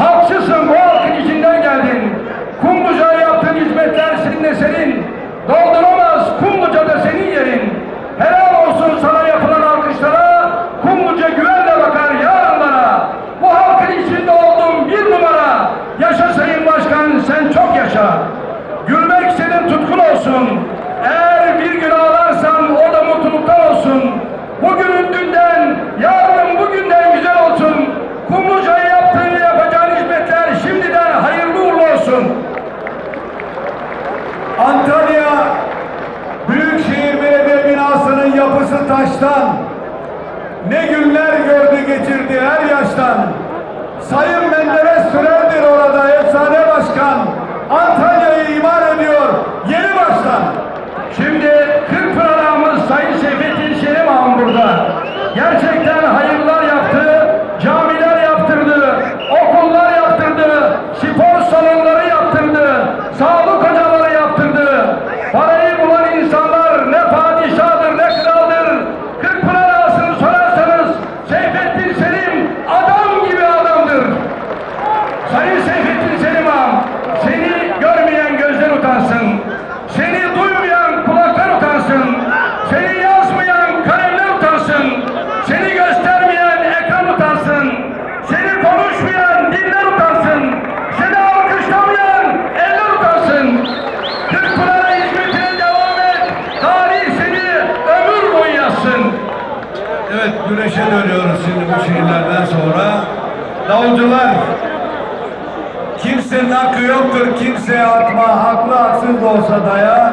Halkçısın, bu halkın içinden geldin. Kumluca'ya yaptığın hizmetler senin eserin. Dolduramaz Kumluca'da senin yerin. Helal olsun sana yapılan alkışlara. Kumluca güvenle bakar yarınlara. Bu halkın içinde oldum bir numara. Yaşa Sayın Başkan sen çok yaşa. Gülmek senin tutkun olsun. Eğer bir gün ağlarsan o da mutluluktan olsun. Antalya Büyükşehir Belediye binasının yapısı taştan. Ne günler gördü geçirdi her yaştan. Sayın Menderes Sürer'dir orada efsane başkan. Antalya'yı imar ediyor yeni baştan. Şimdi Kırkpınar ağamız Sayın Seyfettin Şerim ağam burada. Gerçekten hayırlar yaptı, camiler yaptırdı, okullar Kırkpınar'a hizmetine devam et. Tarih seni ömür boyu yazsın. Evet güreşe dönüyoruz şimdi bu şehirlerden sonra. Davulcular kimsenin hakkı yoktur kimseye atma haklı haksız da olsa daya.